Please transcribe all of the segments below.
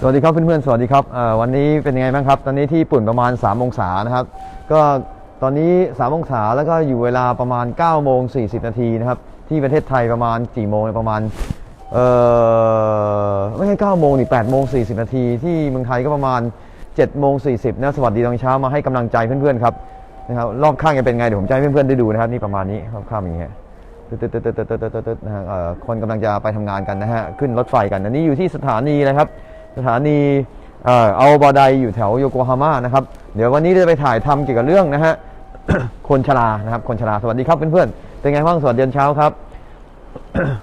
สวัสดีครับเพื่อนๆสวัสดีครับวันนี้เป็นยังไงบ้างครับ ตอนนี้ที่ญี่ปุ่นประมาณ 3 องศานะครับ ก็ตอนนี้ 3 องศาแล้วก็อยู่เวลาประมาณ9โมง40 นาทีนะครับ ที่ประเทศไทยประมาณกี่โมงประมาณเออไม่ใช่9โมงนี่8โมง40 นาทีที่เมืองไทยก็ประมาณ7โมง40นะสวัสดีตอนเช้ามาให้กำลังใจเพื่อนๆครับนะครับรอบข้างจะเป็นไงเดี๋ยวผมจะให้เพื่อนๆได้ดูนะครับนี่ประมาณนี้รอบข้างอย่างเงี้ยตึ๊ดตึ๊ดตึ๊ดตึ๊ดตึ๊ดตึ๊ดนะฮะคนกำลังจะไปทำงานกันนะฮะขึ้นรถไฟกันอันนี้อยู่ที่สถานีนะครับ สถานีเอ่ออัลบอไดอยู่แถวโยโกฮาม่านะครับ เดี๋ยววันนี้จะไปถ่ายทำเกี่ยวกับเรื่องนะฮะคนชรานะครับ คนชราสวัสดีครับเพื่อนๆเป็นไงบ้างสวัสดีตอนเช้าครับ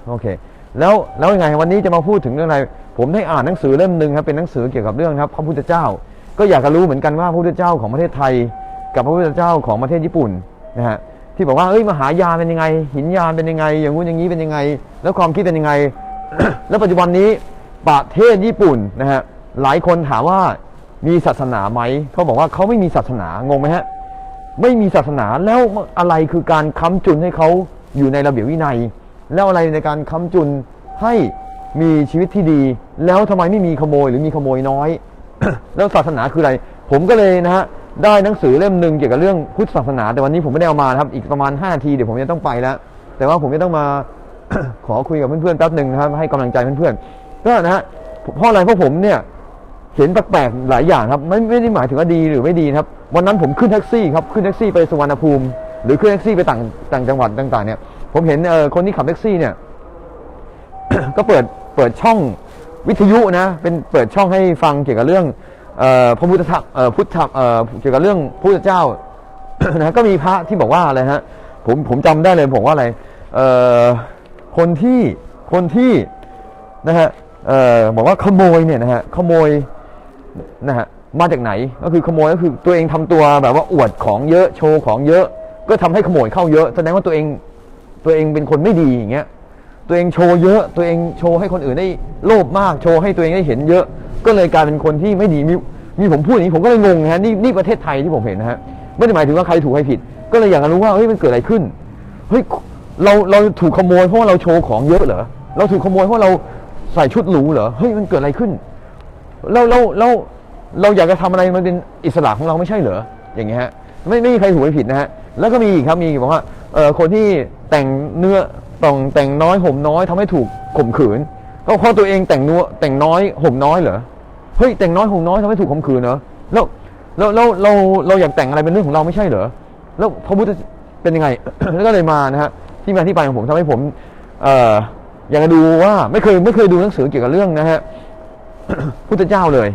โอเค แล้วแล้วยังไงวันนี้จะมาพูดถึงเรื่องอะไร ผมได้อ่านหนังสือเล่มหนึ่งครับเป็นหนังสือเกี่ยวกับเรื่องครับพระพุทธเจ้า ก็อยากจะรู้เหมือนกันว่าพระพุทธเจ้าของประเทศไทย กับพระพุทธเจ้าของประเทศญี่ปุ่นนะฮะที่บอกว่าเอ้ยมหายานเป็นยังไง หินยานเป็นยังไง อย่างงู้นอย่างนี้เป็นยังไง แล้วความคิดเป็นยังไง แล้วปัจจุบันนี้ ประเทศญี่ปุ่นนะฮะหลายคนถามว่ามีศาสนาไหมเขาบอกว่าเขาไม่มีศาสนางงไหมฮะไม่มีศาสนาแล้วอะไรคือการค้ำจุนให้เขาอยู่ในระเบียบวินัย แล้วอะไรในการค้ำจุนให้มีชีวิตที่ดี แล้วทำไมไม่มีขโมยหรือมีขโมยน้อย แล้วศาสนาคืออะไร ผมก็เลยนะฮะได้หนังสือเล่มหนึ่งเกี่ยวกับเรื่องพุทธศาสนา แต่วันนี้ผมไม่ได้เอามาครับอีกประมาณ5นาทีเดี๋ยวผมจะต้องไปแล้วแต่ว่าผมจะต้องมาขอคุยกับเพื่อนๆแป๊บหนึ่งนะครับให้กำลังใจเพื่อนๆ ก็นะฮะเพราะอะไรเพราะผมเนี่ยเห็นแปลกๆหลายอย่างครับไม่ไม่ได้หมายถึงว่าดีหรือไม่ดีครับ วันนั้นผมขึ้นแท็กซี่ครับขึ้นแท็กซี่ไปสุวรรณภูมิ หรือขึ้นแท็กซี่ไปต่างต่างจังหวัดต่าง ๆ เนี่ย ผมเห็นเอ่อคนที่ขับแท็กซี่เนี่ย ก็เปิดเปิดช่องวิทยุนะ เป็นเปิดช่องให้ฟังเกี่ยวกับเรื่องเออพระพุทธธรรมเอ่อพุทธธรรมเอ่อเกี่ยวกับเรื่องพระพุทธเจ้านะก็มีพระที่บอกว่าอะไรฮะผมผมจำได้เลยผมว่าอะไรเอ่อคนที่คนที่นะฮะ บอกว่าขโมยเนี่ยนะฮะขโมยนะฮะมาจากไหนก็คือขโมยก็คือตัวเองทำตัวแบบว่าอวดของเยอะโชว์ของเยอะ ก็ทำให้ขโมยเข้าเยอะ แสดงว่าตัวเองตัวเองเป็นคนไม่ดีอย่างเงี้ยตัวเองโชว์เยอะตัวเองโชว์ให้คนอื่นได้โลภมากโชว์ให้ตัวเองได้เห็นเยอะ ก็เลยกลายเป็นคนที่ไม่ดีมีมีผมพูดอย่างนี้ผมก็เลยงงนะฮะนี่นี่ประเทศไทยที่ผมเห็นนะฮะไม่ได้หมายถึงว่าใครถูกใครผิด ก็เลยอยากรู้ว่าเฮ้ยมันเกิดอะไรขึ้นเฮ้ยเราเราถูกขโมยเพราะว่าเราโชว์ของเยอะเหรอเราถูกขโมยเพราะเรา ใส่ชุดหรูเหรอเฮ้ยมันเกิดอะไรขึ้นเราเราเราเราอยากจะทำอะไรมันเป็นอิสระของเราไม่ใช่เหรออย่างเงี้ยฮะไม่ไม่มีใครถูกใครผิดนะฮะแล้วก็มีอีกครับมีอีกบอกว่าเออคนที่แต่งเนื้อต้องแต่งน้อยห่มน้อยทำให้ถูกข่มขืน ก็เพราะตัวเองแต่งนัวแต่งน้อยห่มน้อยเหรอเฮ้ยแต่งน้อยห่มน้อยทำให้ถูกข่มขืนเหรอแล้วแล้วแล้วเราเราอยากแต่งอะไรเป็นเรื่องของเราไม่ใช่เหรอแล้วพระพุทธเป็นยังไงแล้วก็เลยมานะฮะที่มาที่ไปของผมทำให้ผม เอ่อ อยากจะดูว่าไม่เคยไม่เคยดูหนังสือเกี่ยวกับเรื่องนะฮะพุทธเจ้าเลย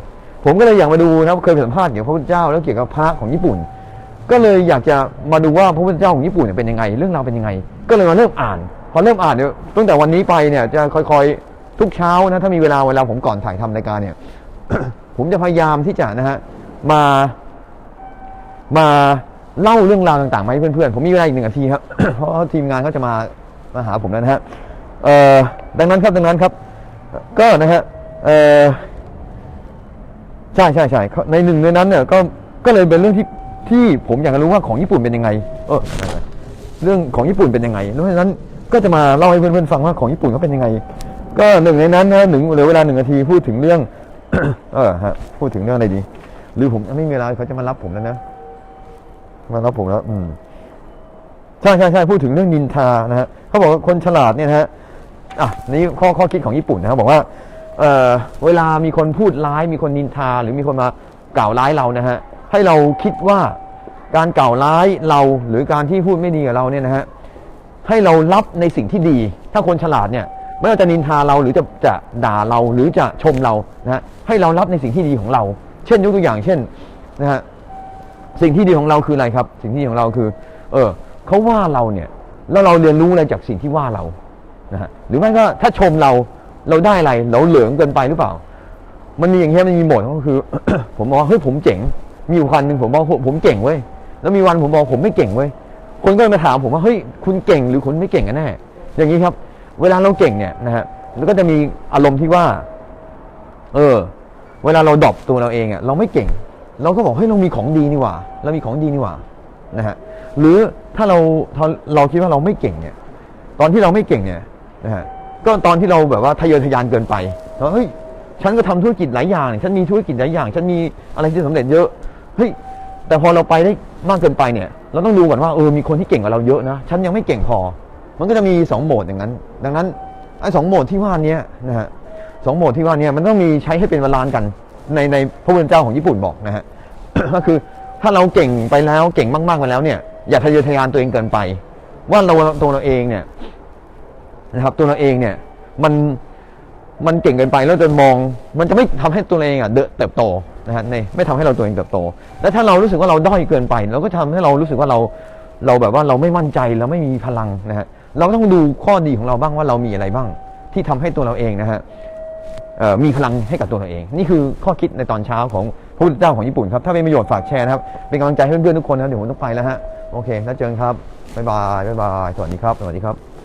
ผมก็เลยอยากมาดูนะเคยสัมภาษณ์เกี่ยวกับพระพุทธเจ้า แล้วเกี่ยวกับพระของญี่ปุ่น ก็เลยอยากจะมาดูว่าพระพุทธเจ้าของญี่ปุ่นเป็นยังไง เรื่องราวเป็นยังไง ก็เลยมาเริ่มอ่าน พอเริ่มอ่านเนี่ยตั้งแต่วันนี้ไปเนี่ยจะค่อยๆทุกเช้านะถ้ามีเวลาเวลาผมก่อนถ่ายทำรายการเนี่ย ผมจะพยายามที่จะนะฮะมามาเล่าเรื่องราวต่างๆมาให้เพื่อนๆ ผมมีเวลาอีกหนึ่งนาทีครับ เพราะทีมงานเขาจะมามาหาผมแล้วนะฮะ เอ่อดังนั้นครับดังนั้นครับ ก็นะฮะเอ่อใช่ใช่ใช่ในหนึ่งในนั้นเนี่ยก็ก็เลยเป็นเรื่องที่ที่ผมอยากจะรู้ว่าของญี่ปุ่นเป็นยังไง เออเรื่องของญี่ปุ่นเป็นยังไงเพราะฉะนั้นก็จะมาเล่าให้เพื่อนๆฟังว่าของญี่ปุ่นเขาเป็นยังไง ก็หนึ่งในนั้นนะหนึ่งเหลือเวลาหนึ่งนาทีพูดถึงเรื่อง เออฮะพูดถึงเรื่องอะไรดี หรือผมไม่มีเวลาเขาจะมารับผมแล้วนะมารับผมแล้ว อืมใช่ใช่ใช่พูดถึงเรื่องนินทานะฮะเขาบอกว่าคนฉลาดเนี่ยนะฮะ อะนี่ข้อข้อคิดของญี่ปุ่นนะครับบอกว่าเออเวลามีคนพูดร้าย มีคนนินทา หรือมีคนมากล่าวร้ายเรานะฮะให้เราคิดว่าการกล่าวร้ายเราหรือการที่พูดไม่ดีกับเราเนี่ยนะฮะให้เรารับในสิ่งที่ดี ถ้าคนฉลาดเนี่ยไม่ว่าจะนินทาเราหรือจะจะด่าเราหรือจะชมเรานะฮะให้เรารับในสิ่งที่ดีของเรา เช่นยกตัวอย่างเช่นนะฮะสิ่งที่ดีของเราคืออะไรครับ สิ่งที่ดีของเราคือ เออเขาว่าเราเนี่ยแล้วเราเรียนรู้อะไรจากสิ่งที่ว่าเรา นะฮะหรือไม่ก็ถ้าชมเราเราได้อะไรเราเหลืองเกินไปหรือเปล่า มันมีอย่างเงี้ยมันมีหมดก็คือ ผมบอกเฮ้ยผมเจ๋ง มีอยู่วันหนึ่งผมบอกผมผมเก่งเว้ยแล้วมีวันผมบอกผมไม่เก่งเว้ยคนก็เลยมาถามผมว่าเฮ้ยคุณเก่งหรือคุณไม่เก่งกันแน่อย่างนี้ครับ เวลาเราเก่งเนี่ยนะฮะแล้วก็จะมีอารมณ์ที่ว่า เออ เวลาเราดรอปตัวเราเองอะเราไม่เก่ง เราก็บอกเฮ้ยเรามีของดีนี่หว่า เรามีของดีนี่หว่านะฮะหรือถ้าเราเราคิดว่าเราไม่เก่งเนี่ย ตอนที่เราไม่เก่งเนี่ย นะฮะก็ตอนที่เราแบบว่าทะเยอทะยานเกินไปเราเฮ้ยฉันก็ทำธุรกิจหลายอย่าง ฉันมีธุรกิจหลายอย่าง ฉันมีอะไรที่สำเร็จเยอะเฮ้ยแต่พอเราไปได้มากเกินไปเนี่ย เราต้องดูก่อนว่าเออมีคนที่เก่งกว่าเราเยอะนะฉันยังไม่เก่งพอ มันก็จะมีสองโหมดอย่างนั้น ดังนั้นไอ้สองโหมดที่ว่านี้นะฮะสองโหมดที่ว่านี้มันต้องมีใช้ให้เป็นบาลานกันในในพระพุทธเจ้าของญี่ปุ่นบอกนะฮะก็คือถ้าเราเก่งไปแล้วเก่งมากๆไปแล้วเนี่ยอย่าทะเยอทะยานตัวเองเกินไป ว่าเราตัวเราเองเนี่ย นะครับตัวเราเองเนี่ยมันมันเก่งเกินไปแล้วจนมอง มันจะไม่ทำให้ตัวเราเองอะเดนเติบโตนะฮะในไม่ทำให้เราตัวเองเติบโต และถ้าเรารู้สึกว่าเราด้อยเกินไป เราก็ทำให้เรารู้สึกว่าเราเราแบบว่าเราไม่มั่นใจเราไม่มีพลังนะฮะเราก็ต้องดูข้อดีของเราบ้างว่าเรามีอะไรบ้าง ที่ทำให้ตัวเราเองนะฮะมีพลังให้กับตัวเราเอง นี่คือข้อคิดในตอนเช้าของพระพุทธเจ้าของญี่ปุ่นครับ ถ้าเป็นประโยชน์ฝากแชร์นะครับ เป็นกำลังใจให้เพื่อนๆทุกคนนะเดี๋ยวผมต้องไปแล้วฮะโอเคแล้วเจอกันครับบ๊ายบายบ๊ายบายสวัสดีครับสวัสดีครับ